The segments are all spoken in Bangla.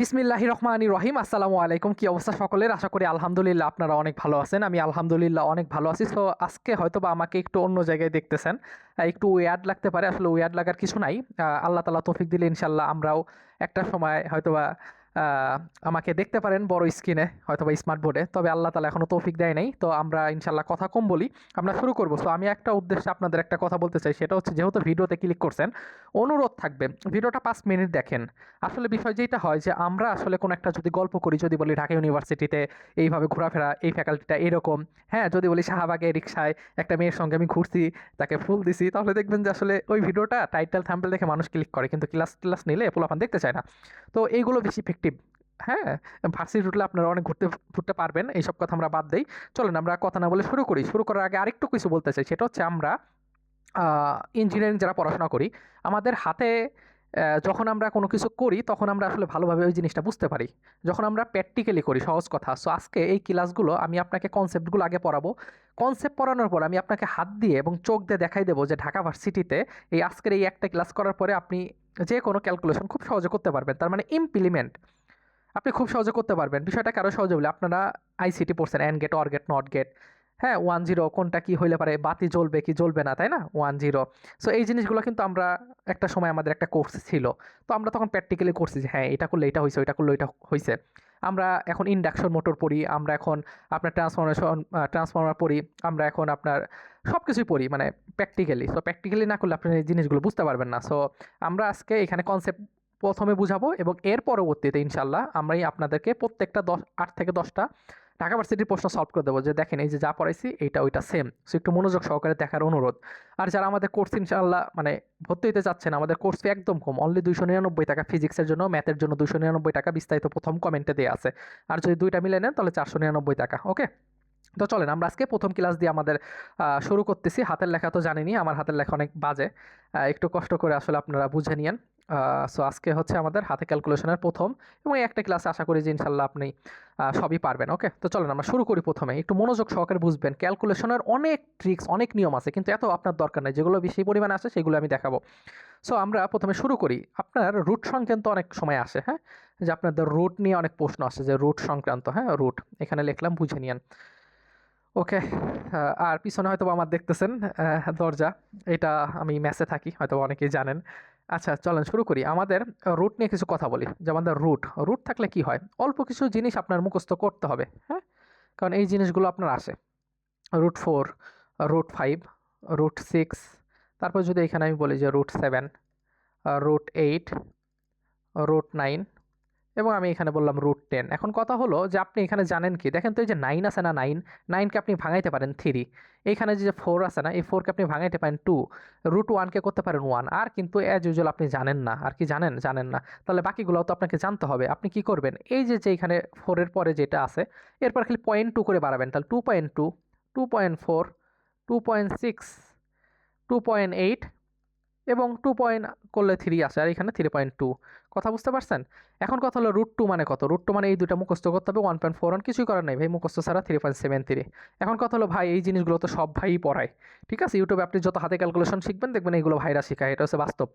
বিসমিল্লাহি রহমান রহিম, আসসালামু আলাইকুম। কি অবস্থা সকলের? আশা করি আলহামদুলিল্লাহ আপনারা অনেক ভালো আছেন। আমি আলহামদুলিল্লাহ অনেক ভালো আছি। সো আজকে হয়তো বা আমাকে একটু অন্য জায়গায় দেখতেছেন। একটু ওয়ার্ড লাগতে পারে। আসলে ওয়ার্ড লাগার কিছু নাই। আল্লাহ তালা তৌফিক দিলে ইনশাল্লাহ আমরাও একটা সময় হয়তোবা আমাকে দেখতে পারেন বড় স্ক্রিনে হয়তো বা স্মার্ট বোর্ডে তবে আল্লাহ তালা এখনও তৌফিক দেয় নাই। তো আমরা ইনশাল্লাহ কথা কম বলি। আমরা শুরু করব। সো আমি একটা উদ্দেশ্যে আপনাদের একটা কথা বলতে চাই। সেটা হচ্ছে, যেহেতু ভিডিওতে ক্লিক করছেন, অনুরোধ থাকবে। ভিডিওটা পাঁচ মিনিট দেখেন। আসলে বিষয় যেটা হয় যে, আমরা আসলে কোনো একটা যদি গল্প করি, যদি বলি ঢাকা ইউনিভার্সিটিতে এইভাবে ঘোরাফেরা, এই ফ্যাকাল্টিটা এরকম হ্যাঁ যদি বলি শাহবাগে রিক্সায় একটা মেয়ের সঙ্গে আমি ঘুরছি, তাকে ফুল দিছি, তাহলে দেখবেন যে আসলে ওই ভিডিওটা টাইটেল থাম্পেল দেখে মানুষ ক্লিক করে। কিন্তু ক্লাস ক্লাস নিলে পোলাপান দেখতে চায় না। তো এইগুলো বেশি ইফেক্টিভ হ্যাঁ? ভার্সিটি রুটলে আপনারা অনেক ঘুরতে ঘুরতে পারবেন, এইসব কথা আমরা বাদ দিই। চলেন আমরা কথা না বলে শুরু করি। শুরু করার আগে আরেকটু কিছু বলতে চাই। সেটা হচ্ছে আমরা ইঞ্জিনিয়ারিং যারা পড়াশোনা করি, আমাদের হাতে যখন আমরা কোনো কিছু করি, তখন আমরা আসলে ভালোভাবে ওই জিনিসটা বুঝতে পারি। যখন আমরা প্র্যাকটিক্যালি করি, সহজ কথা। সো আজকে এই ক্লাসগুলো আমি আপনাকে কনসেপ্টগুলো আগে পড়াবো। কনসেপ্ট পড়ানোর পর আমি আপনাকে হাত দিয়ে এবং চোখ দিয়ে দেখাই দেবো যে ঢাকা ভার্সিটিতে এই আজকের এই একটা ক্লাস করার পরে আপনি যে কোনো ক্যালকুলেশন খুব সহজে করতে পারবেন। তার মানে ইমপ্লিমেন্ট আপনি খুব সহজে করতে পারবেন। বিষয়টা কারও সহজে বলে আপনারা আইসিটি পড়ছেন and gate or gate not gate হ্যাঁ ওয়ান জিরো কোনটা কি হইলে পারে? বাতি জ্বলবে কি জ্বলবে না, তাই না? ওয়ান জিরো সো এই জিনিসগুলো কিন্তু আমরা একটা সময় আমাদের একটা কোর্স ছিল। তো আমরা তখন প্র্যাকটিক্যালি করছি যে হ্যাঁ এটা করলে এটা হয়েছে ওইটা করলে ওইটা হয়েছে আমরা এখন ইন্ডাকশন মোটর পড়ি, আমরা এখন আপনার ট্রান্সফরমেশন ট্রান্সফর্মার পড়ি, আমরা এখন আপনার সব কিছুই পড়ি মানে প্র্যাকটিক্যালি সো প্র্যাকটিক্যালি না করলে আপনি এই জিনিসগুলো বুঝতে পারবেন না। সো আমরা আজকে এখানে কনসেপ্ট প্রথমে বুঝাবো এবং এর পরবর্তীতে ইনশাল্লাহ আমরাই আপনাদেরকে প্রত্যেকটা দশ, আট থেকে দশটা ঢাকা ভার্সিটির প্রশ্ন সলভ করে দেবো যে, দেখেন, এই যে যা পড়াইছি, এইটা ওইটা সেম সো একটু মনোযোগ সহকারে দেখার অনুরোধ। আর যারা আমাদের কোর্স ইনশাল্লাহ মানে ভর্তি হতে চাচ্ছেন, আমাদের কোর্স ফি একদম কম অনলি দুইশো নিরানব্বই টাকা ফিজিক্সের জন্য ম্যাথের জন্য দুশো নিরানব্বই টাকা বিস্তারিত প্রথম কমেন্টে দেওয়া আছে। আর যদি দুইটা মিলে নেন, তাহলে চারশো নিরানব্বই টাকা ওকে তো চলেন, আমরা আজকে প্রথম ক্লাস দিয়ে আমাদের শুরু করতেছি। হাতের লেখা তো জানিনি আমার হাতের লেখা অনেক বাজে। একটু কষ্ট করে আসলে আপনারা বুঝে নিয়েন। সো আজকে হচ্ছে আমাদের হাতে ক্যালকুলেশনের প্রথম এবং এই একটা ক্লাসে আশা করি যে ইনশাল্লাহ আপনি সবই পারবেন ওকে তো চলেন আমরা শুরু করি প্রথমে একটু মনোযোগ সহকারে বুঝবেন ক্যালকুলেশনের অনেক ট্রিক্স অনেক নিয়ম আছে, কিন্তু এত আপনার দরকার নেই। যেগুলো বেশি পরিমাণে আসে সেগুলো আমি দেখাবো। সো আমরা প্রথমে শুরু করি। আপনার রুট সংক্রান্ত অনেক সময় আসে হ্যাঁ? যে আপনাদের রুট নিয়ে অনেক প্রশ্ন আসে যে রুট সংক্রান্ত হ্যাঁ? রুট এখানে লিখলাম, বুঝে নিয়েন। ওকে আর পিছনে হয়তো আমার দেখতেছেন দরজা। এটা আমি ম্যাচে থাকি হয়তো অনেকেই জানেন। আচ্ছা চলেন শুরু করি। আমাদের রুট নিয়ে কিছু কথা বলি। যে আমাদের রুট রুট থাকলে কি হয়? অল্প কিছু জিনিস আপনার মুখস্থ করতে হবে হ্যাঁ? কারণ এই জিনিসগুলো আপনার আসে root four root five root six তারপর যদি এখানে আমি বলি যে root seven root eight root nine এবং আমি এখানে বললাম রুট টেন এখন কথা হলো যে আপনি এখানে জানেন কি? দেখেন তো এই যে নাইন আছে না নাইন নাইনকে আপনি ভাঙাইতে পারেন থ্রি এইখানে যে ফোর আছে না, এই ফোরকে আপনি ভাঙাইতে পারেন টু রুট ওয়ানকে করতে পারেন ওয়ান আর কিন্তু অ্যাজ ইউজুয়াল আপনি জানেন না। আর কি জানেন? জানেন না। তাহলে বাকিগুলোও তো আপনাকে জানতে হবে। আপনি কি করবেন? এই যে যে এখানে ফোরের পরে যেটা আছে, এরপর খালি পয়েন্ট টু করে বাড়াবেন। তাহলে two point two two point four two point six two point eight এবং টু পয়েন্ট করলে থ্রি আসে, আর এখানে থ্রি পয়েন্ট টু কথা বুঝতে পারছেন? এখন কথা হলো রুট টু মানে কত? রুট টু মানে এই দুটো মুখস্থ করতে হবে ওয়ান পয়েন্ট ফোর ওয়ান কিছুই করার নেই। ভাই, মুখস্থ ছাড়া থ্রি পয়েন্ট সেভেন থ্রি এখন কথা হলো ভাই, এই জিনিসগুলো তো সব ভাই পড়ায়। ঠিক আছে? ইউটিউবে আপনি যত হাতে ক্যালকুলেশন শিখবেন, দেখবেন এইগুলো ভাইরা শেখায়। এটা হচ্ছে বাস্তব।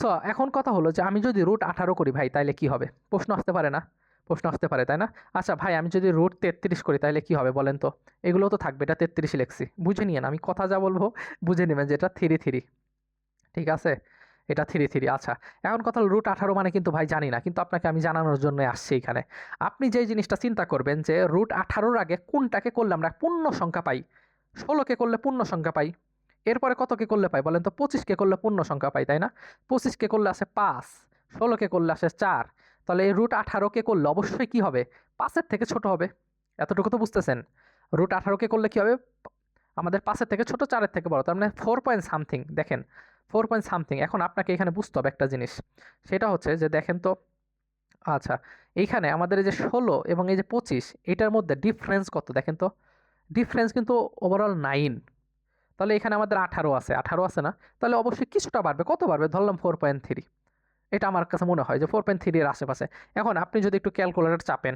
সো এখন কথা হলো যে আমি যদি রুট আঠারো করি ভাই, তাইলে কি হবে? প্রশ্ন আসতে পারে না। প্রশ্ন আসতে পারে, তাই না? আচ্ছা ভাই, আমি যদি রুট তেত্রিশ করি তাহলে কি হবে বলেন তো? এগুলো তো থাকবে, এটা তেত্রিশই লেখছি। বুঝে নিয়েন, আমি কথা যা বলব, বুঝে নেবেন যে এটা থ্রি থ্রি ঠিক আছে? এটা থ্রি থ্রি আচ্ছা। এখন কথা রুট আঠারো মানে কিন্তু ভাই জানি না, কিন্তু আপনাকে আমি জানানোর জন্য আসছি এখানে। আপনি যে জিনিসটা চিন্তা করবেন যে রুট আঠারোর আগে কোনটাকে করলে আমরা পূর্ণ সংখ্যা পাই? ষোলোকে করলে পূর্ণ সংখ্যা পাই। এরপরে কতকে করলে পাই বলেন তো? পঁচিশকে করলে পূর্ণ সংখ্যা পাই, তাই না? পঁচিশকে করলে আসে পাঁচ, ষোলোকে করলে আসে চার। তাহলে এই রুট আঠারোকে করলে অবশ্যই কি হবে? পাঁচের থেকে ছোট হবে। এতটুকু তো বুঝতেছেন। রুট আঠারোকে করলে কি হবে? আমাদের পাঁচের থেকে ছোট, চারের থেকে বড়। তার মানে ফোর পয়েন্ট সামথিং দেখেন। Four point something. এখন আপনাকে এখানে বুঝতে হবে একটা জিনিস। সেটা হচ্ছে যে দেখেন তো আচ্ছা এইখানে আমাদের এই যে ষোলো এবং এই যে পঁচিশ, এটার মধ্যে ডিফারেন্স কত? দেখেন তো ডিফারেন্স কিন্তু ওভারঅল নাইন তাহলে এখানে আমাদের আঠারো আছে। আঠারো আছে না? তাহলে অবশ্যই কিছুটা বাড়বে। কত বাড়বে? ধরলাম ফোর পয়েন্ট থ্রি এটা আমার কাছে মনে হয় যে ফোর পয়েন্ট থ্রির আশেপাশে। এখন আপনি যদি একটু ক্যালকুলেটর চাপেন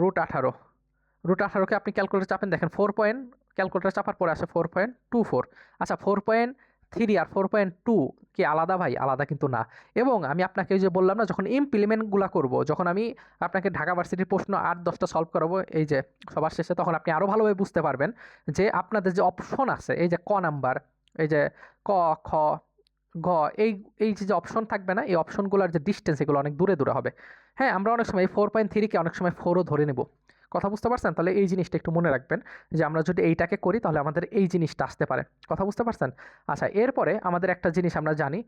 রুট আঠারো। রুট আঠারোকে আপনি ক্যালকুলেটর চাপেন, দেখেন ফোর পয়েন্ট ক্যালকুলেটর চাপার পরে আসে ফোর পয়েন্ট টু ফোর আচ্ছা ফোর পয়েন্ট থ্রি আর ফোর পয়েন্ট টু কি আলাদা ভাই, আলাদা কিন্তু না। এবং আমি আপনাকে যে বললাম না, যখন ইমপ্লিমেন্টগুলো করব, যখন আমি আপনাকে ঢাকা ভার্সিটির প্রশ্ন আট দশটা সলভ করাবো, এই যে সবার শেষে তখন আপনি আরও ভালোভাবে বুঝতে পারবেন যে আপনাদের যে অপশন আছে, এই যে ক নাম্বার এই যে ক, খ গ এই এই যে অপশন থাকবে না, এই অপশনগুলোর যে ডিস্টেন্স এগুলো অনেক দূরে দূরে হবে। হ্যাঁ আমরা অনেক সময় এই ফোর পয়েন্ট থ্রিকে অনেক সময় ফোরও ধরে নেব। কথা বুঝতে পারছেন? তাহলে এই জিনিসটা একটু মনে রাখবেন যে আমরা যদি এইটাকে করি তাহলে আমাদের এই জিনিসটা আসতে পারে। কথা বুঝতে পারছেন? আচ্ছা এরপরে আমাদের একটা জিনিস আমরা জানি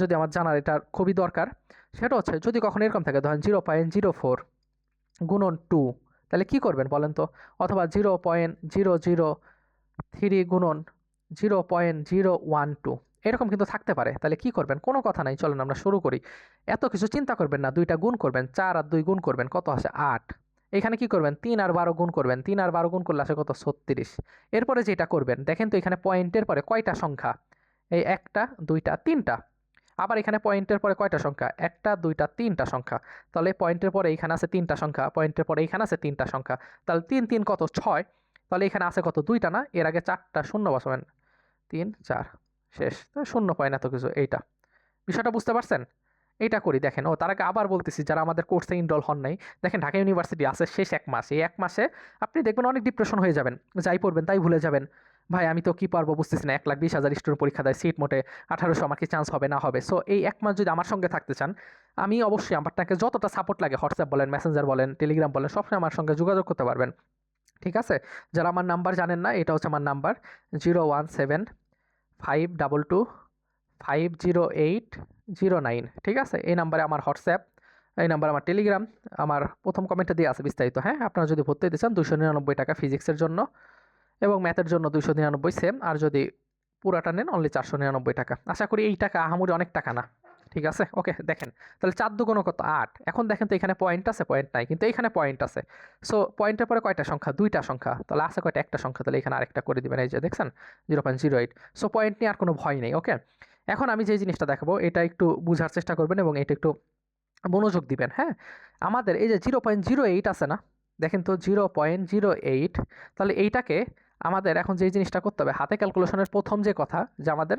যদি আমার জানার এটা খুবই দরকার, সেটা হচ্ছে যদি কখনো এরকম থাকে, ধরেন জিরো পয়েন্ট জিরো ফোর গুণন টু, তাহলে কি করবেন বলেন তো? অথবা zero point zero zero three গুণন zero point zero one two, এরকম কিন্তু থাকতে পারে। তাহলে কি করবেন? কোনো কথা নাই, চলেন আমরা শুরু করি। এত কিছু চিন্তা করবেন না, দুইটা গুণ করবেন, চার আর দুই গুণ করবেন, কত আসে? আট। এখানে কি করবেন? তিন আর বারো গুণ করবেন। তিন আর বারো গুণ করলে আসে কত? ছত্রিশ। এরপরে যেটা করবেন, দেখেন তো এখানে পয়েন্টের পরে কয়টা সংখ্যা? এই একটা, দুইটা, তিনটা। আবার এখানে পয়েন্টের পরে কয়টা সংখ্যা? একটা, দুইটা, তিনটা সংখ্যা। তাহলে পয়েন্টের পরে এখানে আছে তিনটা সংখ্যা পয়েন্টের পরে এখানে আছে তিনটা সংখ্যা। তাহলে তিন তিন কত? ছয়। তাহলে এখানে আছে কত? দুইটা না? এর আগে চারটা শূন্য বসাবেন। তিন, চার, শেষ। শূন্য পয়েন্ট এত কিছু, এইটা। বিষয়টা বুঝতে পারছেন? এইটা করি, দেখেন। ও, তার আগে আবার বলতেছি, যারা আমাদের কোর্সে ইনরোল হন নাই, দেখেন ঢাকা ইউনিভার্সিটি আছে শেষ এক মাস। এই এক মাসে আপনি দেখবেন অনেক ডিপ্রেশন হয়ে যাবেন। যাই পড়বেন তাই ভুলে যাবেন। ভাই, আমি তো কি পারব বুঝতেছি না, এক লাখ বিশ হাজার স্টুডেন্ট পরীক্ষা দেয় সিট মোটে আঠারোশো আমার কি চান্স হবে না হবে? সো এই এক মাস যদি আমার সঙ্গে থাকতে চান, আমি অবশ্যই আপনাকে যতটা সাপোর্ট লাগে হোয়াটসঅ্যাপ বলেন মেসেঞ্জার বলেন টেলিগ্রাম বলেন, সবসময় আমার সঙ্গে যোগাযোগ করতে পারবেন। ঠিক আছে? যারা আমার নাম্বার জানেন না, এটা হচ্ছে আমার number zero one seven five double two five zero eight zero nine, ঠিক আছে? এই নাম্বারে আমার হোয়াটসঅ্যাপ, এই নাম্বার আমার টেলিগ্রাম, আমার প্রথম কমেন্টে দিয়ে আছে বিস্তারিত হ্যাঁ? আপনারা যদি ভর্তি দিতে চান দুশো নিরানব্বই টাকা ফিজিক্সের জন্য এবং ম্যাথের জন্য দুশো নিরানব্বই, সেম। আর যদি পুরাটা নেন অনলি চারশো নিরানব্বই টাকা। আশা করি এই টাকা আহামরি অনেক টাকা না, ঠিক আছে? ওকে, দেখেন, তাহলে চার দুগুণ কত? আট। এখন দেখেন তো এখানে পয়েন্ট আছে পয়েন্ট নাই, কিন্তু এখানে পয়েন্ট আছে। সো পয়েন্টের পরে কয়টা সংখ্যা? দুইটা সংখ্যা। তাহলে আছে কয়টা? একটা সংখ্যা, তাহলে এখানে আরেকটা করে দিবেন, এই যে দেখছেন? Zero point zero eight so point নিয়ে আর কোনো ভয় নেই, ওকে? এখন আমি যে জিনিসটা দেখাবো, এটা একটু বোঝার চেষ্টা করবেন এবং এটা একটু মনোযোগ দিবেন হ্যাঁ? আমাদের এই যে জিরো পয়েন্ট জিরো এইট আছে না, দেখেন তো জিরো পয়েন্ট জিরো এইট, তাহলে এইটাকে আমাদের এখন যে জিনিসটা করতে হবে, হাতে ক্যালকুলেশনের প্রথম যে কথা, যে আমাদের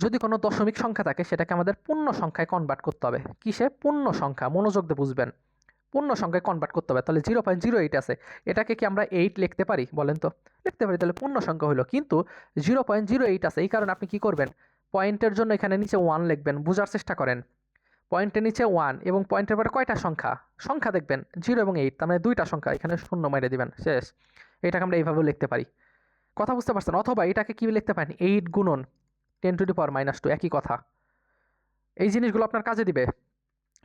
যদি কোনো দশমিক সংখ্যা থাকে, সেটাকে আমাদের পূর্ণ সংখ্যায় কনভার্ট করতে হবে। কিসে? পূর্ণ সংখ্যা, মনোযোগ দিয়ে বুঝবেন। পূর্ণ সংখ্যায় কনভার্ট করতে হবে, তাহলে জিরো পয়েন্ট জিরো এইট আছে, এটাকে কি আমরা এইট লিখতে পারি? বলেন তো, লিখতে পারি, তাহলে পূর্ণ সংখ্যা হলো, কিন্তু জিরো পয়েন্ট জিরো এইট আছে, এই কারণে আপনি কি করবেন? পয়েন্টের জন্য এখানে নিচে ওয়ান লিখবেন, বোঝার চেষ্টা করেন। পয়েন্টের নিচে ওয়ান এবং পয়েন্টের পরে কয়টা সংখ্যা? সংখ্যা দেখবেন জিরো এবং এইট তার মানে দুইটা সংখ্যা, এখানে শূন্য মেরে দিবেন, শেষ। এটাকে আমরা এইভাবেও লিখতে পারি। কথা বুঝতে পারছেন? অথবা এটাকে কী লিখতে পারেন? এইট গুণন ten to the power minus two একই কথা। এই জিনিসগুলো আপনার কাজে দিবে।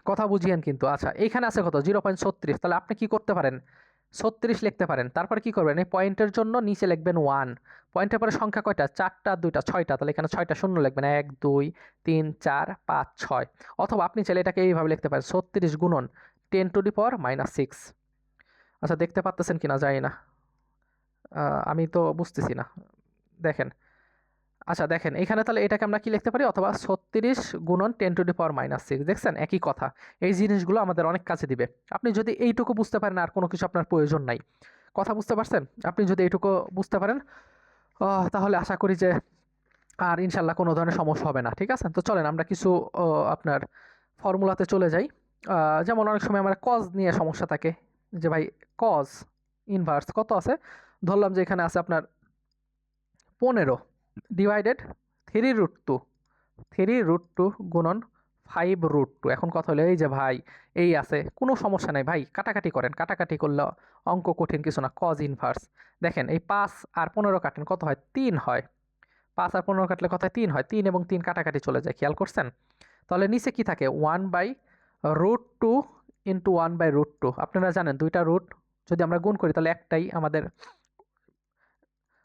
কথা বুঝিয়েন কিন্তু। আচ্ছা এইখানে আছে কত? জিরো পয়েন্ট ছত্রিশ, তাহলে আপনি কী করতে পারেন? ছত্রিশ লিখতে পারেন। তারপর কি করবেন? এই পয়েন্টের জন্য নিচে লিখবেন ওয়ান পয়েন্টের পরে সংখ্যা কয়টা? চারটা, দুইটা, ছয়টা। তাহলে এখানে ছয়টা শূন্য লিখবেন। এক, দুই, তিন, চার, পাঁচ, ছয়। অথবা আপনি চাইলে এটাকে এইভাবে লিখতে পারেন। ছত্রিশ গুণন ten to the power minus six আচ্ছা দেখতে পাচ্তেছেন কি না জানি না। আমি তো বুঝতেছি না। দেখেন আচ্ছা দেখেন, এখানে তাহলে এটাকে আমরা কি লিখতে পারি? অথবা ছত্রিশ গুণন ten to the power minus six. দেখছেন? একই কথা। এই জিনিসগুলো আমাদের অনেক কাছে দিবে। আপনি যদি এইটুকু বুঝতে পারেন, আর কোনো কিছু আপনার প্রয়োজন নাই। কথা বুঝতে পারছেন? আপনি যদি এইটুকু বুঝতে পারেন তাহলে আশা করি যে আর ইনশাল্লাহ কোনো ধরনের সমস্যা হবে না, ঠিক আছে? তো চলেন, আমরা কিছু আপনার ফর্মুলাতে চলে যাই। যেমন অনেক সময় আমরা কজ নিয়ে সমস্যা থাকে। যে ভাই কজ ইনভার্স কত আছে? ধরলাম যে এখানে আছে আপনার পনেরো। Divided three root two three root two গুণন ফাইভ রুট টু এখন কথা হলো, এই যে ভাই, এই আছে, কোনো সমস্যা নেই ভাই, কাটাকাটি করেন, কাটাকাটি করলে অঙ্ক কঠিন কিছু না কজ ইনভার্স দেখেন, এই পাঁচ আর পনেরো কাটেন, কত হয়? তিন হয়। পাঁচ আর পনেরো কাটলে কত হয়? তিন হয়। তিন এবং তিন কাটাকাটি চলে যায়, খেয়াল করছেন? তাহলে নিচে কি থাকে? One by root two into one by root two আপনারা জানেন, দুইটা রুট যদি আমরা গুণ করি, তাহলে একটাই আমাদের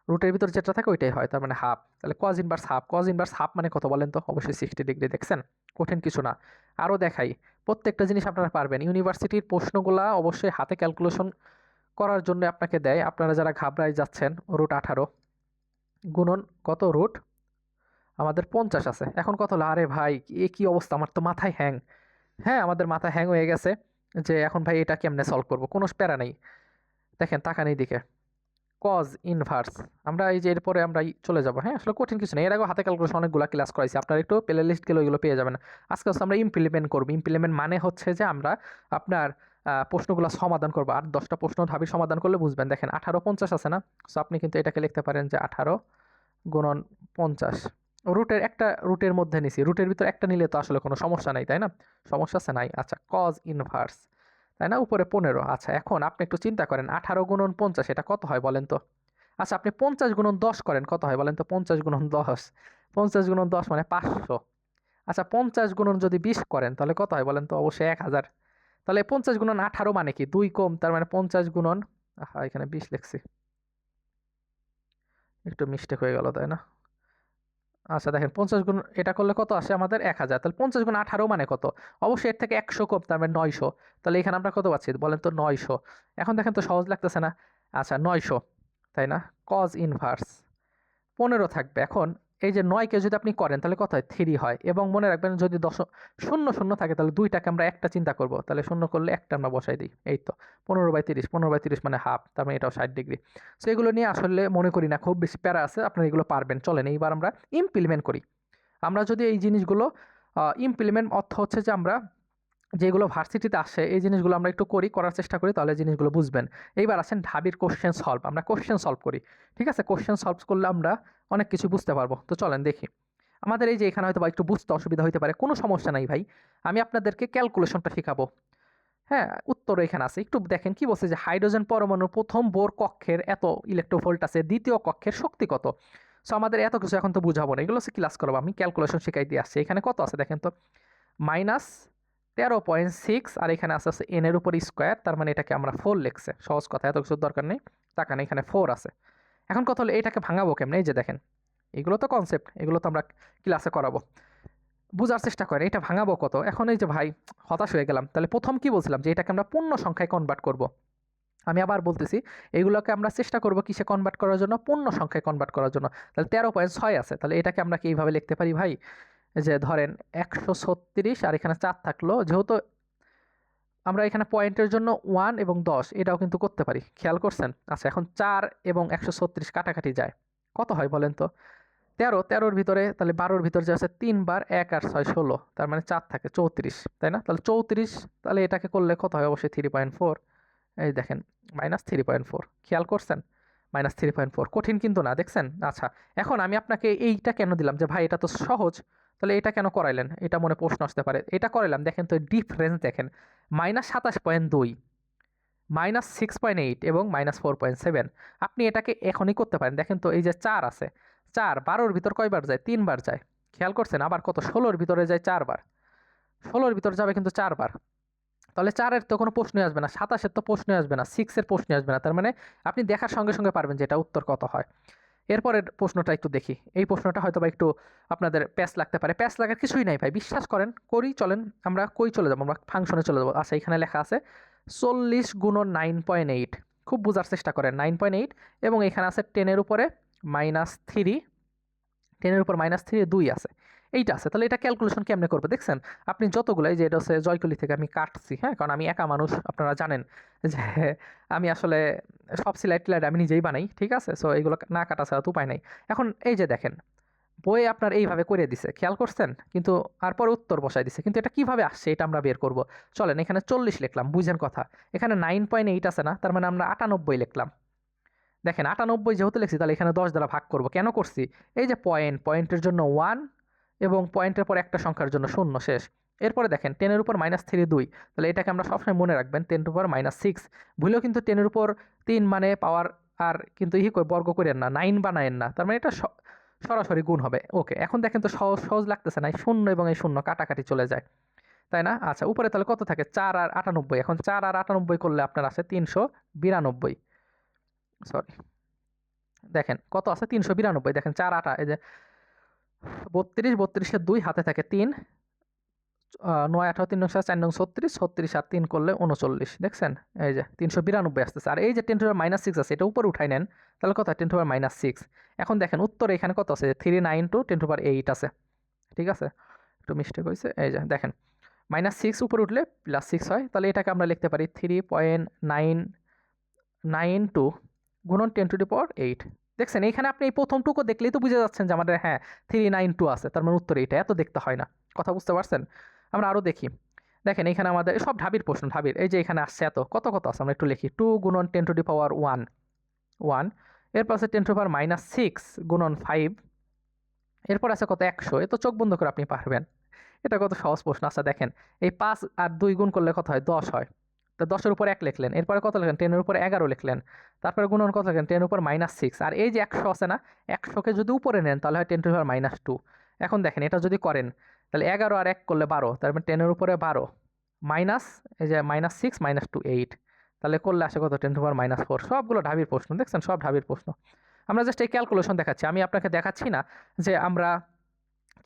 রুটের ভিতর যেটা থাকে ওইটাই হয়, তার মানে হাফ তাহলে cos inverse half cos inverse half মানে কত বলেন তো? অবশ্যই সিক্সটি ডিগ্রি দেখছেন? কঠিন কিছু না। আরও দেখাই, প্রত্যেকটা জিনিস আপনারা পারবেন। ইউনিভার্সিটির প্রশ্নগুলা অবশ্যই হাতে ক্যালকুলেশন করার জন্য আপনাকে দেয়। আপনারা যারা ঘাবড়ায় যাচ্ছেন রুট আঠারো, গুণন কত রুট আমাদের পঞ্চাশ আছে। এখন কত হলো? আরে ভাই, এ কী অবস্থা? আমার তো মাথায় হ্যাং হ্যাঁ আমাদের মাথা হ্যাং হয়ে গেছে যে এখন ভাই এটা কেমনে সলভ করব? কোনো প্যারা নেই। দেখেন টাকা নেই দিকে কজ ইনভার্স আমরা এই যে এরপরে আমরা চলে যাব হ্যাঁ? আসলে কঠিন কিছু নেই। এর আগে হাতে ক্যালকুলেশন অনেকগুলো ক্লাস করাইছি। আপনারা একটু প্লে লিস্ট গেলে ওইগুলো পেয়ে যাবেন। আজকে হচ্ছে আমরা ইমপ্লিমেন্ট করব। ইমপ্লিমেন্ট মানে হচ্ছে যে আমরা আপনার প্রশ্নগুলো সমাধান করব। আর দশটা প্রশ্ন ধাবি সমাধান করলে বুঝবেন। দেখেন, আঠারো পঞ্চাশ আছে না? সো আপনি কিন্তু এটাকে লিখতে পারেন যে আঠারো গুণন পঞ্চাশ। রুটের একটা, রুটের মধ্যে নিছি। রুটের ভিতর একটা নিলে তো আসলে কোনো সমস্যা নাই, তাই না? সমস্যা আছে নাই। আচ্ছা কজ ইনভার্স তাই না? উপরে পনেরো। আচ্ছা এখন আপনি একটু চিন্তা করেন, আঠারো গুণন পঞ্চাশ, এটা কত হয় বলেন তো? আচ্ছা আপনি পঞ্চাশ গুণন দশ করেন, কত হয় বলেন তো? পঞ্চাশ গুণন দশ। পঞ্চাশ গুণন দশ মানে পাঁচশো। আচ্ছা পঞ্চাশ গুণন যদি বিশ করেন, তাহলে কত হয় বলেন তো? অবশ্যই এক হাজার। তাহলে পঞ্চাশ গুণন আঠারো মানে কি? দুই কম, তার মানে পঞ্চাশ গুণন এখানে বিশ লিখছি। একটু মিস্টেক হয়ে গেল, তাই না? আচ্ছা দেখেন পঞ্চাশ গুণ এটা করলে কত আসে আমাদের এক হাজার। তাহলে পঞ্চাশ গুণ আঠারো মানে কত? অবশ্যই এর থেকে একশো কম, তার মানে নয়শো। তাহলে এখানে আমরা কত পাচ্ছি? বলেন তো নয়শো। এখন দেখেন তো সহজ লাগতেছে না। আচ্ছা নয়শো, তাই না? কজ ইনভার্স পনেরো থাকবে। এখন এই যে নয়কে যদি আপনি করেন, তাহলে কত হয়? থ্রি হয়। এবং মনে রাখবেন যদি দশ, শূন্য শূন্য থাকে, তাহলে দুইটাকে আমরা একটা চিন্তা করব। তাহলে শূন্য করলে একটা আমরা বসাই দিই। এই তো, পনেরো বাই তিরিশ, পনেরো বাই তিরিশ মানে হাফ তার মানে এটাও ষাট ডিগ্রি সো এগুলো নিয়ে আসলে মনে করি না, খুব বেশি প্যারা আছে, আপনারা এগুলো পারবেন। চলেন, এইবার আমরা ইমপ্লিমেন্ট করি। আমরা যদি এই জিনিসগুলো ইমপ্লিমেন্ট অর্থ হচ্ছে যে আমরা যেগুলো ভার্সিটিতে আসে, এই জিনিসগুলো আমরা একটু করি, করার চেষ্টা করি, তাহলে জিনিসগুলো বুঝবেন। এইবার আসেন ঢাবির কোশ্চেন সলভ আমরা কোশ্চেন সলভ করি। ঠিক আছে? কোশ্চেন সলভ করলে আমরা অনেক কিছু বুঝতে পারব। তো চলেন দেখি। আমাদের এই যে এখানে হয়তো বা একটু বুঝতে অসুবিধা হতে পারে, কোনো সমস্যা নাই ভাই। আমি আপনাদেরকে ক্যালকুলেশনটা শেখাবো। হ্যাঁ উত্তর এখানে আছে। একটু দেখেন কি বলছে যে হাইড্রোজেন পরমাণুর প্রথম বোর কক্ষের এত ইলেকট্রোভোল্ট আছে, দ্বিতীয় কক্ষের শক্তি কত? সো আমাদের এত কিছু এখন তো বুঝাবো না। এগুলো হচ্ছে ক্লাস করব। আমি ক্যালকুলেশন শেখাই দিয়ে আসছি। এখানে কত আছে দেখেন তো? মাইনাস তেরো পয়েন্ট সিক্স আর এখানে আস্তে আস্তে এনের উপর স্কোয়ার তার মানে এটাকে আমরা ফোর লিখছে। সহজ কথা, এত কিছুর দরকার নেই। তাকান, এখানে ফোর আছে। এখন কথা হলো, এটাকে ভাঙাবো কেমন? এই যে দেখেন, এগুলো তো কনসেপ্ট এগুলো তো আমরা ক্লাসে করাবো। বোঝার চেষ্টা করেন, এটা ভাঙাবো কত? এখন এই যে ভাই, হতাশ হয়ে গেলাম। তাহলে প্রথম কি বলছিলাম? যে এটাকে আমরা পূর্ণ সংখ্যায় কনভার্ট করব। আমি আবার বলতেছি, এগুলোকে আমরা চেষ্টা করব কিসে কনভার্ট করার জন্য? পূর্ণ সংখ্যায় কনভার্ট করার জন্য। তাহলে তেরো পয়েন্ট ছয় আছে। তাহলে এটাকে আমরা কি এইভাবে লিখতে পারি ভাই? যে ধরেন একশো ছত্রিশ আর এখানে চার থাকল, যেহেতু আমরা এখানে পয়েন্টের জন্য ওয়ান এবং দশ, এটাও কিন্তু করতে পারি। খেয়াল করছেন? আচ্ছা এখন চার এবং একশো ছত্রিশ কাটাকাটি যায়। কত হয় বলেন তো? তেরো, তেরোর ভিতরে তাহলে বারোর ভিতরে যে আছে তিনবার এক আর ছয় ষোলো, তার মানে চার থাকে চৌত্রিশ, তাই না? তাহলে চৌত্রিশ, তাহলে এটাকে করলে কত হয়? অবশ্যই থ্রি পয়েন্ট ফোর। এই দেখেন, মাইনাস থ্রি পয়েন্ট ফোর। খেয়াল করছেন? Minus three point four. কঠিন কিন্তু না, দেখছেন? আচ্ছা এখন আমি আপনাকে এইটা কেন দিলাম? যে ভাই, এটা তো সহজ। তাহলে এটা কেন করাইলেন? এটা মনে প্রশ্ন আসতে পারে। এটা করাইলাম, দেখেন তো ডিফারেন্স দেখেন। মাইনাস সাতাশ পয়েন্ট দুই মাইনাস সিক্স পয়েন্ট এইট এবং মাইনাস ফোর পয়েন্ট সেভেন আপনি এটাকে এখনই করতে পারেন। দেখেন তো এই যে চার আছে, চার বারোর ভিতর কয়বার যায়? তিনবার যায়। খেয়াল করছেন? আবার কত? ষোলোর ভিতরে যায় চারবার। ষোলোর ভিতর যাবে কিন্তু চারবার। তাহলে চারের তো কোনো প্রশ্নই আসবে না, সাতাশের তো প্রশ্নই আসবে না সিক্সের প্রশ্নই আসবে না। তার মানে আপনি দেখার সঙ্গে সঙ্গে পারবেন যে এটা উত্তর কত হয়। এরপরের প্রশ্নটা একটু দেখি। এই প্রশ্নটা হয়তো বা একটু আপনাদের প্যাস লাগতে পারে। প্যাস লাগার কিছুই নাই ভাই, বিশ্বাস করেন, করি, চলেন, আমরা কই চলে যাব? আমরা ফাংশনে চলে যাব। আচ্ছা এখানে লেখা আছে, চল্লিশ গুণ নাইন পয়েন্ট এইট খুব বোঝার চেষ্টা করেন নাইন পয়েন্ট এইট এবং এখানে আছে টেনের উপরে মাইনাস থ্রি টেনের উপর মাইনাস থ্রি দুই আছে। এইটা আছে। তাহলে এটা ক্যালকুলেশন কেমনে করবে? দেখছেন, আপনি যতগুলো এই যে এটা হচ্ছে জয়কলি থেকে আমি কাটছি হ্যাঁ কারণ আমি একা মানুষ, আপনারা জানেন যে আমি আসলে সব সিলাইট টিলাইট আমি নিজেই বানাই, ঠিক আছে? সো এইগুলো না কাটা ছাড়া তো উপায় নাই। এখন এই যে দেখেন বইয়ে আপনার এইভাবে করে দিছে, খেয়াল করছেন? কিন্তু তারপর উত্তর বসাই দিছে। কিন্তু এটা কীভাবে আসছে এটা আমরা বের করব? চলেন, এখানে চল্লিশ লিখলাম, বুঝেন কথা। এখানে নাইন পয়েন্ট এইট আছে না, তার মানে আমরা আটানব্বই লিখলাম। দেখেন, আটানব্বই যেহেতু লিখছি, তাহলে এখানে দশ দ্বারা ভাগ করব। কেন করছি? এই যে পয়েন্ট পয়েন্টের জন্য ওয়ান এবং পয়েন্টের পর একটা সংখ্যার জন্য শূন্য শেষ। এরপরে দেখেন টেনের উপর মাইনাস থ্রি দুই। তাহলে এটাকে আমরা সবসময় মনে রাখবেন টেনের উপর মাইনাস সিক্স ভুলেও কিন্তু টেনের উপর তিন মানে পাওয়ার আর কিন্তু ই বর্গ করেন না নাইন বানায়েন না। তার মানে এটা সরাসরি গুণ হবে। ওকে এখন দেখেন তো সহজ সহজ লাগতেছে না শূন্য এবং এই শূন্য কাটাকাটি চলে যায়। তাই না? আচ্ছা উপরে তাহলে কত থাকে? চার আর আটানব্বই। এখন চার আর আটানব্বই করলে আপনার আছে তিনশো বিরানব্বই। সরি দেখেন, কত আছে? তিনশো বিরানব্বই। দেখেন, চার আটা, এই যে বত্রিশ, বত্রিশে দুই হাতে থাকে তিন। নয়, আঠারো, তিন নকশা চার নং ছত্রিশ ছত্রিশ আর তিন করলে উনচল্লিশ দেখছেন? এই যে তিনশো বিরানব্বই আসতেছে। আর এই যে টেন টু মাইনাস সিক্স আছে, এটা উপরে উঠাই নেন, তাহলে কত টেন টু মাইনাস সিক্স এখন দেখেন উত্তরে এখানে কত আছে? Three nine two ten to eight আছে, ঠিক আছে? একটু মিস্টেক হয়েছে, এই যে দেখেন মাইনাস সিক্স উপরে উঠলে প্লাস সিক্স হয়, তাহলে এটাকে আমরা লিখতে পারি three point nine nine two গুণন ten to the power eight দেখছেন, এইখানে আপনি এই প্রথমটুকু দেখলেই তো বুঝে যাচ্ছেন যে আমাদের হ্যাঁ থ্রি নাইন টু আছে। তার মানে উত্তর এইটা, এত দেখতে হয় না। কথা বুঝতে পারছেন? আমরা আরও দেখি। দেখেন এখানে আমাদের, সব ঢাবির প্রশ্ন, ঢাবির। এই যে এখানে আসছে এত, কত কত আছে? আমরা একটু লিখি। টু গুণন ten to the power one one এরপর আছে ten to power minus six গুণন ফাইভ এরপর আছে কত? একশো। এ তো চোখ বন্ধ করে আপনি পারবেন। এটা কত সহজ প্রশ্ন। আচ্ছা দেখেন, এই পাঁচ আর দুই গুণ করলে কত হয়? দশ হয়। তো দশের উপর এক লিখলেন, এরপরে কত লিখলেন? টেনের উপর এগারো লিখলেন, তারপরে গুণন কত লিখলেন? টেনের উপর মাইনাস সিক্স আর এই যে একশো আছে না, একশোকে যদি উপরে নেন তাহলে হয় ten to power minus two এখন দেখেন, এটা যদি করেন, তাহলে এগারো আর এক করলে বারো, তার মানে টেনের উপরে বারো মাইনাস এই যে minus six minus two eight তাহলে করলে আসে কত? Ten to power minus four সবগুলো ঢাবির প্রশ্ন, দেখছেন? সব ঢাবির প্রশ্ন। আমরা জাস্ট এই ক্যালকুলেশন দেখাচ্ছি, আমি আপনাকে দেখাচ্ছি না যে আমরা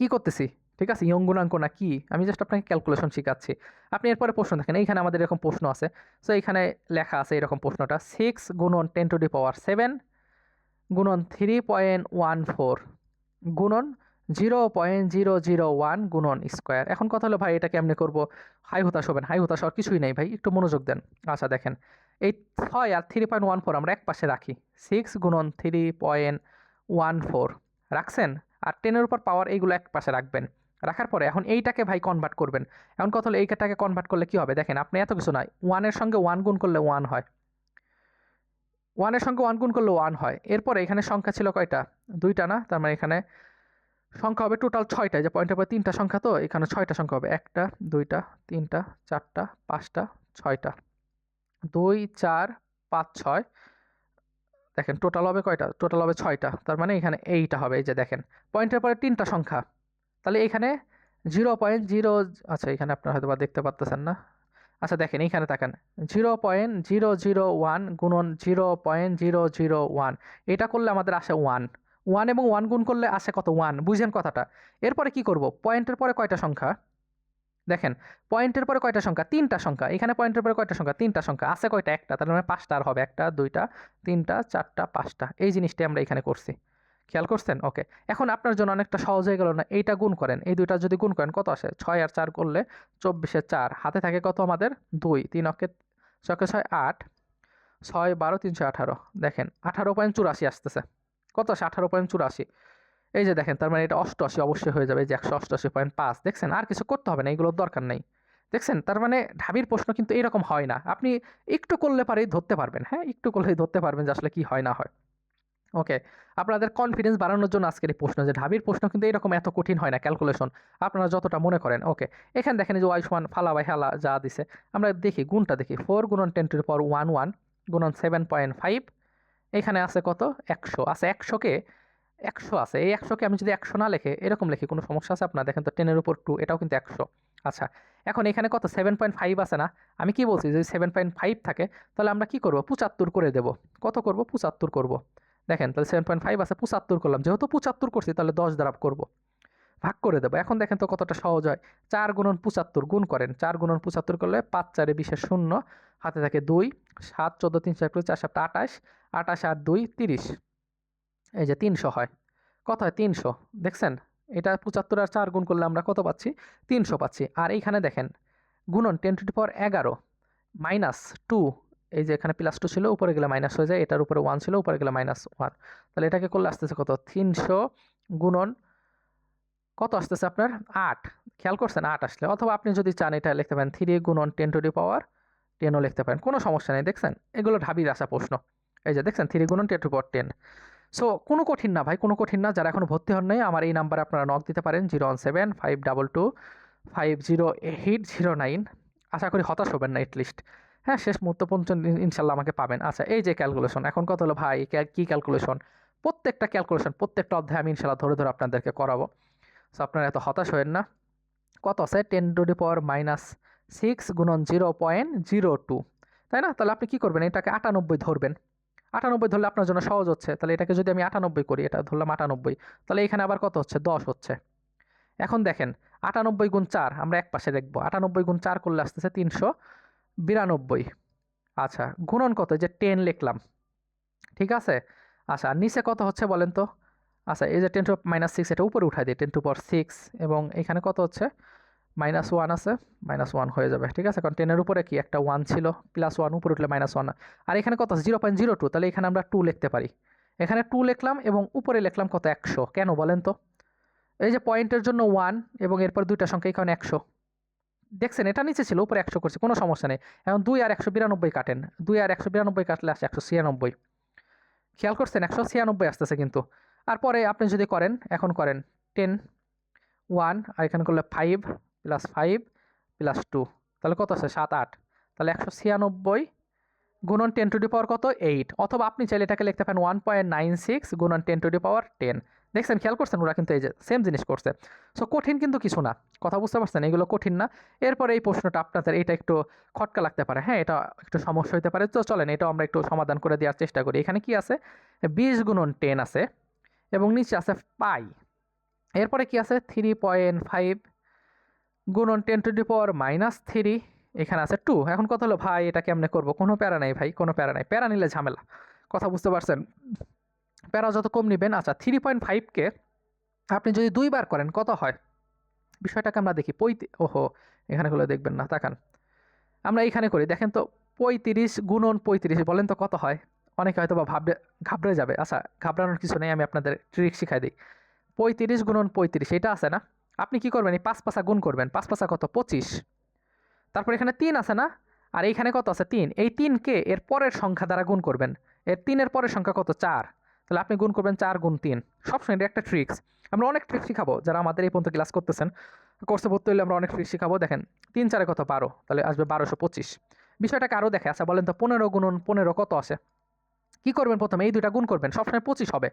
কি করতেছি? ঠিক আছে? ইয়ং গুণাঙ্ক না কি? আমি জাস্ট আপনাকে ক্যালকুলেশন শেখাচ্ছি। আপনি এরপরে প্রশ্ন দেখেন, এইখানে আমাদের এরকম প্রশ্ন আছে। সো এইখানে লেখা আছে এরকম প্রশ্নটা। সিক্স গুণন ten to the power seven গুণন থ্রি পয়েন্ট ওয়ান ফোর গুণন zero point zero zero one গুণন স্কোয়ার এখন কথা হলো, ভাই, এটা কেমনে করব? হাই হতাশ হবেন। হাই হতাশ হওয়ার কিছুই নেই, ভাই। একটু মনোযোগ দেন। আচ্ছা দেখেন। এই ছয় আর থ্রি পয়েন্ট ওয়ান ফোর আমরা এক পাশে রাখি। সিক্স গুণন থ্রি পয়েন্ট ওয়ান ফোর রাখছেন? আর টেনের উপর পাওয়ার এইগুলো এক পাশে রাখবেন। রাখার পরে এখন এইটাকে ভাই কনভার্ট করবেন। এখন কথা হলো এইটাকে কনভার্ট করলে কি হবে? দেখেন, আপনি এত কিছু নয় ওয়ানের সঙ্গে ওয়ান গুণ করলে ওয়ান হয়। ওয়ানের সঙ্গে ওয়ান গুণ করলে ওয়ান হয়। এরপরে এখানে সংখ্যা ছিল কয়টা? দুইটা না? তার মানে এখানে সংখ্যা হবে টোটাল ছয়টা। যে পয়েন্টের পরে তিনটা সংখ্যা তো, এখানে ছয়টা সংখ্যা হবে। একটা, দুইটা, তিনটা, চারটা, পাঁচটা, ছয়টা। দুই, চার, পাঁচ, ছয়। দেখেন টোটাল হবে কয়টা? টোটাল হবে ছয়টা। তার মানে এখানে এইটা হবে। এই যে দেখেন পয়েন্টের পরে তিনটা সংখ্যা। তাহলে এখানে জিরো পয়েন্ট জিরো আচ্ছা এখানে আপনারা হয়তো বা দেখতে পারতেছেন না। আচ্ছা দেখেন এইখানে তাকান। Zero point zero zero one গুণন zero point zero zero one. এটা করলে আমাদের আসে ওয়ান। ওয়ান এবং ওয়ান গুণ করলে আসে কত? ওয়ান। বুঝেন কথাটা। এরপরে কি করব? পয়েন্টের পরে কয়টা সংখ্যা? দেখেন, পয়েন্টের পরে কয়টা সংখ্যা? তিনটা সংখ্যা। এখানে পয়েন্টের পরে কয়টা সংখ্যা? তিনটা সংখ্যা। আছে কয়টা? একটা। তাহলে মানে পাঁচটা আর হবে। একটা, দুইটা, তিনটা, চারটা, পাঁচটা। এই জিনিসটাই আমরা এখানে করছি। খেয়াল করছেন? ওকে। এখন আপনার জন্য অনেকটা সহজ হয়ে গেল না, এইটা গুণ করেন। এই দুইটা যদি গুণ করেন, কত আসে? ছয় আর চার করলে চব্বিশে চার। হাতে থাকে কত আমাদের? দুই। তিন অকে ছকে ছয়, আট। ছয়, বারো, তিনশো আঠারো। দেখেন, আঠারো পয়েন্ট চুরাশি আসতেছে। কত আসে? আঠারো পয়েন্ট চুরাশি। এই যে দেখেন, তার মানে এটা অষ্টআশি অবশ্যই হয়ে যাবে যে একশো অষ্টআশি পয়েন্ট পাঁচ। দেখছেন, আর কিছু করতে হবে না, এগুলোর দরকার নেই। দেখছেন, তার মানে ঢাবির প্রশ্ন কিন্তু এরকম হয় না। আপনি একটু করলে পারেই ধরতে পারবেন হ্যাঁ? একটু করলেই ধরতে পারবেন যে আসলে কি হয়, না হয়। ওকে আপনাদের কনফিডেন্স বাড়ানোর জন্য আজকের এই প্রশ্ন যে ঢাবির প্রশ্ন কিন্তু এরকম এত কঠিন হয় না ক্যালকুলেশন আপনারা যতটা মনে করেন ওকে এখানে দেখেন যে ওয়াই সমান ফালা বাই হালা যা দিছে, আমরা দেখি, গুণটা দেখি ফোর গুণন টেন পর ওয়ান ওয়ান গুণন সেভেন পয়েন্ট ফাইভ এখানে আছে কত? একশো। আছে একশোকে, একশো আছে। এই একশোকে আমি যদি একশো না লেখে, এরকম লিখি কোনো সমস্যা আছে আপনার? দেখেন তো টেনের উপর টু এটাও কিন্তু একশো। আচ্ছা এখন এখানে কত? সেভেন পয়েন্ট ফাইভ আছে না? আমি কি বলছি? যদি সেভেন পয়েন্ট ফাইভ থাকে, তাহলে আমরা কি করব? পঁচাত্তর করে দেব। কত করব? পঁচাত্তর করব। দেখেন তাহলে সেভেন পয়েন্ট ফাইভ আছে, পঁচাত্তর করলাম। যেহেতু পঁচাত্তর করছি, তাহলে দশ দ্বারা করব। ভাগ করে দেবো। এখন দেখেন তো কতটা সহজ হয়। চার গুণন পঁচাত্তর, গুণ করেন। চার গুণন পঁচাত্তর করলে পাঁচ চারে বিশের শূন্য, হাতে থাকে দুই, সাত, চোদ্দ তিনশো একুশ চার সাতটা আঠাশ আঠাশ আর দুই, তিরিশ। এই যে তিনশো হয়। কত হয়? তিনশো। দেখছেন? এটা পঁচাত্তর আর চার গুণ করলে আমরা কত পাচ্ছি? তিনশো পাচ্ছি। আর এইখানে দেখেন, গুণন টেন টু পাওয়ার এগারো, মাইনাস টু এই যে এখানে প্লাস টু ছিল, উপরে গেলে মাইনাস হয়ে যায়, এটার উপরে ওয়ান ছিল, উপরে গেলে মাইনাস ওয়ান তাহলে এটাকে করলে আসতেছে কত? তিনশো গুণন কত আসতেছে আপনার? আট। খেয়াল করছেন? আট আসলে। অথবা আপনি যদি চান এটা লিখতে পারেন থ্রি গুণন টেন টু ডি পাওয়ার টেনও লিখতে পারেন। কোনো সমস্যা নেই, দেখছেন? এগুলো ঢাবির আসা প্রশ্ন। এই যে দেখছেন? থ্রি গুণন ten to power ten so কোনো কঠিন না ভাই, কোনো কঠিন না। যারা এখনও ভর্তি হন নাই, আমার এই নাম্বারে আপনারা নক দিতে পারেন zero one seven five double two five zero eight zero nine আশা করি হতাশ হবেন না এটলিস্ট হ্যাঁ শেষ মুহূর্ত পর্যন্ত ইনশাল্লাহ আমাকে পাবেন। আচ্ছা এই যে ক্যালকুলেশন এখন কত হলো ভাই, কী ক্যালকুলেশন প্রত্যেকটা ক্যালকুলেশন প্রত্যেকটা অধ্যায় আমি ইনশাল্লাহ ধরে ধরে আপনাদেরকে করাবো। সো আপনারা এত হতাশ হবেন না। কত আছে? Ten to the power minus six গুণন জিরো পয়েন্ট জিরো টু তাই না? তাহলে আপনি কী করবেন? এটাকে আটানব্বই ধরবেন। আটানব্বই ধরলে আপনার জন্য সহজ হচ্ছে। তাহলে এটাকে যদি আমি আটানব্বই করি, এটা ধরলাম আটানব্বই। তাহলে এখানে আবার কত হচ্ছে? দশ হচ্ছে। এখন দেখেন, আটানব্বই গুণ চার, আমরা এক পাশে দেখব। আটানব্বই গুণ চার করলে আসতেছে তিনশো। বিরানব্বই। আচ্ছা গুণন কত? যে টেন লিখলাম। ঠিক আছে? আচ্ছা নিচে কত হচ্ছে বলেন তো? আচ্ছা এই যে টেন টু মাইনাস সিক্স এটা উপরে উঠাই দিই টেন টু পাওয়ার সিক্স এবং এখানে কত হচ্ছে? মাইনাস ওয়ান আছে মাইনাস ওয়ান হয়ে যাবে, ঠিক আছে? কারণ টেনের উপরে কি? একটা ওয়ান ছিল প্লাস ওয়ান উপরে উঠলে মাইনাস ওয়ান আর এখানে কত আছে? জিরো পয়েন্ট জিরো টু তাহলে এখানে আমরা টু লিখতে পারি। এখানে টু লিখলাম এবং উপরে লিখলাম কত? একশো। কেন বলেন তো? এই যে পয়েন্টের জন্য ওয়ান এবং এরপর দুইটা সংখ্যা এখানে একশো। দেখছেন, এটা নিচে ছিল, উপরে একশো করছে, কোনো সমস্যা নেই। এখন দুই আর একশো বিরানব্বই কাটেন, দুই আর একশো বিরানব্বই কাটলে আসে একশো ছিয়ানব্বই। খেয়াল করছেন, একশো ছিয়ানব্বই আসতেছে কিন্তু। আর পরে আপনি যদি করেন, এখন করেন টেন ওয়ান আর এখানে করলে five plus five plus two তাহলে কত আছে? সাত, আট। তাহলে একশো ছিয়ানব্বই গুণন টেন টু ডি পাওয়ার কত? এইট অথবা আপনি চাইলে এটাকে লিখতে পারেন ওয়ান পয়েন্ট নাইন সিক্স গুণন ten to the power ten দেখছেন খেয়াল করছেন ওরা কিন্তু এই যে সেম জিনিস করছে। সো কঠিন কিন্তু কিছু না। কথা বুঝতে পারছেন? এগুলো কঠিন না। এরপরে এই প্রশ্নটা আপনাদের, এটা একটু খটকা লাগতে পারে। হ্যাঁ এটা একটু সমস্যা হতে পারে। তো চলেন এটাও আমরা একটু সমাধান করে দেওয়ার চেষ্টা করি। এখানে কি আছে? বিশ গুণন টেন আছে এবং নিচে আছে পাই। এরপরে কি আছে? থ্রি পয়েন্ট ফাইভ গুণন ten to the power minus three এখানে আছে টু এখন কথা হলো, ভাই, এটা কেমনে করব? কোনো প্যারা নাই, ভাই, কোনো প্যারা নাই। প্যারা নিলে ঝামেলা। কথা বুঝতে পারছেন? প্যারা যত কম নেবেন আচ্ছা থ্রি পয়েন্ট ফাইভকে আপনি যদি দুইবার করেন, কত হয়? বিষয়টাকে আমরা দেখি পঁয়ত্রি ওহো, এখানে গুলো দেখবেন না, তাকান। আমরা এইখানে করি, দেখেন তো, পঁয়ত্রিশ গুণন পঁয়ত্রিশ, বলেন তো কত হয়? অনেকে হয়তো বা ভাববে ঘাবড়ে যাবে আচ্ছা ঘাবড়ানোর কিছু নেই, আমি আপনাদের ট্রিক শিখাই দিই। পঁয়ত্রিশ গুণন পঁয়ত্রিশ, এটা আছে না? আপনি কি করবেন, এই পাঁচ পাশা গুণ করবেন, পাঁচ পাশা কত? পঁচিশ। তারপর এখানে তিন আছে না? আর এইখানে কত আছে? তিন। এই তিনকে এর পরের সংখ্যা দ্বারা গুণ করবেন। এর তিনের পরের সংখ্যা কত? চার। তাহলে আপনি গুণ করবেন চার গুণ তিন। সবসময় এটা একটা ট্রিক্স আমরা অনেক ট্রিক শিখাবো। যারা আমাদের এই পর্যন্ত ক্লাস করতেছেন কোর্সে ভর্তি হলে আমরা অনেক ট্রিক শিখাবো। দেখেন, তিন চারে কত বারো, তাহলে আসবে বারোশো পঁচিশ। বিষয়টাকে আরও দেখে আচ্ছা বলেন তো পনেরো গুণন পনেরো কত আসে? কী করবেন প্রথমে? এই দুইটা গুণ করবেন। সবসময় পঁচিশ হবে।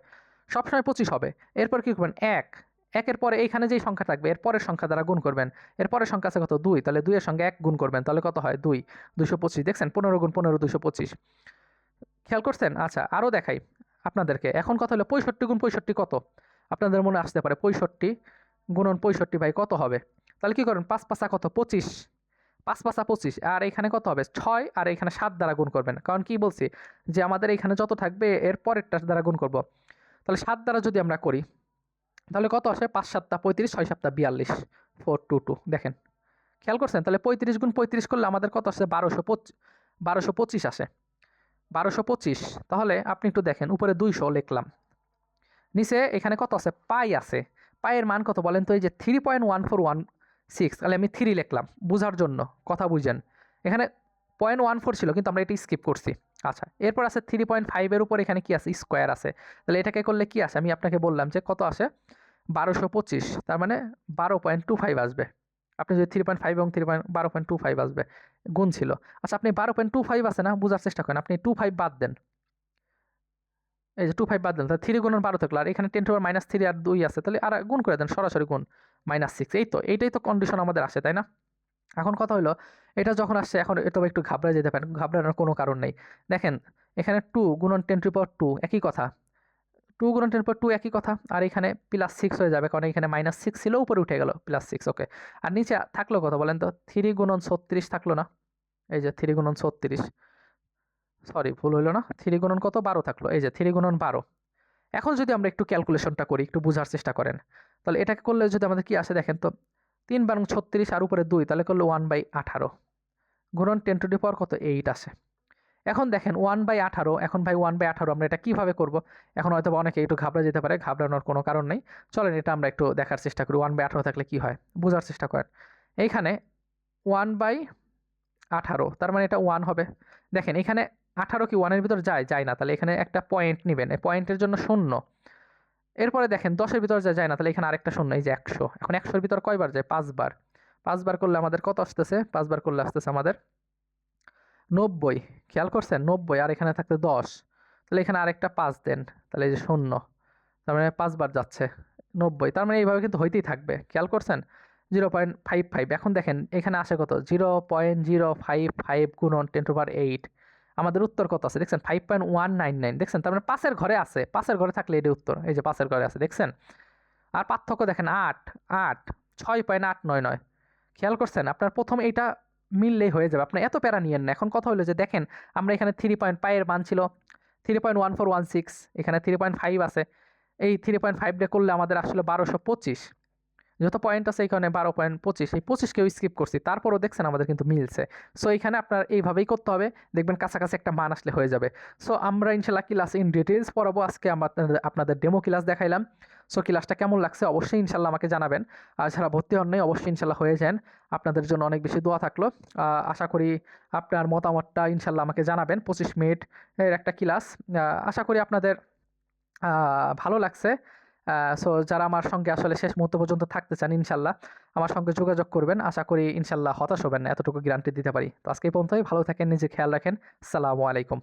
সবসময় পঁচিশ হবে। এরপর কী করবেন? এক। একের পরে এইখানে যেই সংখ্যা থাকবে, এর পরের সংখ্যা দ্বারা গুণ করবেন। এর পরের সংখ্যা আছে কত? দুই। তাহলে দুইয়ের সঙ্গে এক গুণ করবেন। তাহলে কত হয়? দুই। দুশো পঁচিশ। দেখছেন? পনেরো গুণ পনেরো দুশো পঁচিশ। খেয়াল করছেন? আচ্ছা আরও দেখাই। আপনাদেরকে। এখন কথা হলো পঁয়ষট্টি গুণ পঁয়ষট্টি কত? আপনাদের মনে আসতে পারে পঁয়ষট্টি গুণন পঁয়ষট্টি ভাই কত হবে? তাহলে কী করেন পাঁচ পাঁচা কত? পঁচিশ। পাঁচ পাঁচা পঁচিশ। আর এখানে কত হবে? ছয়। আর এখানে সাত দ্বারা গুণ করবেন। কারণ কি বলছি? যে আমাদের এখানে যত থাকবে, এর পরেরটার দ্বারা গুণ করব। তাহলে সাত দ্বারা যদি আমরা করি, তাহলে কত আসে? পাঁচ সাতটা পঁয়ত্রিশ, ছয় সাতটা বিয়াল্লিশ। Four two two. দেখেন। খেয়াল করছেন? তাহলে পঁয়ত্রিশ গুণ পঁয়ত্রিশ করলে আমাদের কত আসে? বারোশো পঁচিশ বারোশো পঁচিশ আসে। বারোশো পঁচিশ। তাহলে আপনি একটু দেখেন, উপরে দুইশো লিখলাম। নিচে এখানে কত আছে? পাই আছে। পায়ের মান কত বলেন তো? এই যে three point one four one six তাহলে আমি থ্রি লিখলাম, বোঝার জন্য, কথা বুঝেন। এখানে পয়েন্ট ওয়ান ফোর ছিল, কিন্তু আমরা এটি স্কিপ করছি। আচ্ছা এরপর আছে থ্রি পয়েন্ট ফাইভের উপর এখানে কি আছে? স্কোয়ার আছে। তাহলে এটাকে করলে কি আসে? আমি আপনাকে বললাম যে কত আসে? বারোশো পঁচিশ, তার মানে বারো পয়েন্ট টু ফাইভ আসবে। আপনি যদি থ্রি পয়েন্ট ফাইভ এবং থ্রি পয়েন্ট বারো পয়েন্ট টু ফাইভ আসবে, গুণ ছিল। আচ্ছা আপনি বারো পয়েন্ট টু ফাইভ আছে না, বোঝার চেষ্টা করেন। আপনি টু ফাইভ বাদ দেন। এই যে টু ফাইভ বাদ দেন, তাহলে থ্রি গুণন বারো থাকল। আর এখানে টেন টু মাইনাস থ্রি আর দুই আছে, তাহলে আর গুণ করে দেন, সরাসরি গুণ মাইনাস সিক্স এই তো, এইটাই তো কন্ডিশন আমাদের আসে, তাই না? এখন কথা হলো, এটা যখন আসছে, এখন এটা একটু ঘাবড়ে যেতে পারেন। ঘাবড়ানোর কোনো কারণ নেই। দেখেন, এখানে টু গুণন টেন টু পাওয়ার টু একই কথা। টু গুণন টেন পাওয়ার টু একই কথা। আর এখানে প্লাস সিক্স হয়ে যাবে, কারণ এখানে মাইনাস সিক্স ছিল, উপরে উঠে গেল প্লাস সিক্স ওকে আর নিচে থাকল কথা বলেন তো? থ্রি গুণন ছত্রিশ থাকল না? এই যে থ্রি গুণন ছত্রিশ। সরি ভুল হইল না? থ্রি গুণন কত? বারো থাকল। এই যে থ্রি গুণন বারো। এখন যদি আমরা একটু ক্যালকুলেশনটা করি, একটু বোঝার চেষ্টা করেন। তাহলে এটাকে করলে যদি আমাদের কি আসে দেখেন তো? তিন বারং ছত্রিশ আর উপরে দুই, তাহলে করলে ওয়ান বাই আঠারো। গুণন টেন টু ডি পাওয়ার কত? এইট আসে। এখন দেখেন ওয়ান বাই আঠারো, এখন ভাই ওয়ান বাই আঠারো আমরা এটা কীভাবে করব? এখন হয়তো অনেকে একটু ঘাবড়া যেতে পারে, ঘাবড়ানোর কোনো কারণ নেই। চলেন এটা আমরা একটু দেখার চেষ্টা করি ওয়ান বাই আঠারো থাকলে কী হয়? বোঝার চেষ্টা করেন। এইখানে ওয়ান বাই আঠারো, তার মানে এটা ওয়ান হবে। দেখেন এখানে আঠারো কি ওয়ানের ভিতর যায়? যায় না, তাহলে এখানে একটা পয়েন্ট নেবেন, এই পয়েন্টের জন্য শূন্য। এরপরে দেখেন দশের ভিতর যায় যায় না, তাহলে এখানে আরেকটা শূন্য, এই যে একশো। এখন একশোর ভিতর কয়বার যায়? পাঁচবার। পাঁচবার করলে আমাদের কত আসতেছে? পাঁচবার করলে আসতেছে আমাদের নব্বই। খেয়াল করছেন? নব্বই আর এখানে থাকতে দশ। তাহলে এখানে আরেকটা পাঁচ দেন। তাহলে এই যে শূন্য। তার মানে পাঁচবার যাচ্ছে। নব্বই। তার মানে এইভাবে কিন্তু হইতেই থাকবে। খেয়াল করছেন? Zero point five five. এখন দেখেন, এখানে আসে কত? Zero point zero five five গুণন টেন টু পার এইট। আমাদের উত্তর কত আছে? দেখছেন? Five point one nine nine. দেখছেন? তার মানে পাশের ঘরে আছে। পাশের ঘরে থাকলে এটি উত্তর। এই যে পাশের ঘরে আছে। দেখছেন? আর পার্থক্য দেখেন, আট আট, ছয় পয়েন্ট আট নয় নয়। খেয়াল করছেন? আপনার প্রথম এইটা মিললেই হয়ে যাবে। আপনি এত প্যারা নিয়েন না। এখন কথা হলো যে, দেখেন, আমরা এখানে থ্রি পয়েন্ট পায়ের মান ছিল। Three point one four one six এখানে থ্রি পয়েন্ট ফাইভ আছে। এই থ্রি পয়েন্ট ফাইভ ডে করলে আমাদের আসলে বারোশো পঁচিশ। যত পয়েন্ট আছে এখানে বারো পয়েন্ট পঁচিশ, এই পঁচিশকেও স্কিপ করছি। তারপরও দেখছেন আমাদের কিন্তু মিলছে। সো এখানে আপনার এইভাবেই করতে হবে। দেখবেন কাছাকাছি একটা মান আসলে হয়ে যাবে। সো আমরা ইনশাল্লাহ ক্লাস ইন ডিটেলস পড়াবো। আজকে আমরা আপনাদের- ডেমো ক্লাস দেখাইলাম। সো ক্লাসটা কেমন লাগছে অবশ্যই ইনশাল্লাহ আমাকে জানাবেন। আর যারা ভর্তি হন নাই, অবশ্যই ইনশাল্লাহ হয়ে যান। আপনাদের জন্য অনেক বেশি দোয়া থাকল। আশা করি আপনার মতামতটা ইনশাল্লাহ আমাকে জানাবেন। পঁচিশ মিনিট এর একটা ক্লাস আশা করি আপনাদের ভালো লাগছে। সো যারা আমার সঙ্গে আসলে শেষ মুহূর্ত পর্যন্ত থাকতে চান, ইনশাল্লাহ আমার সঙ্গে যোগাযোগ করবেন। আশা করি ইনশাল্লাহ হতাশ হবেন না, এতটুকু গ্যারান্টি দিতে পারি। তো আজকে পর্যন্তই, ভালো থাকেন নিজে খেয়াল রাখেন। সালামু আলাইকুম।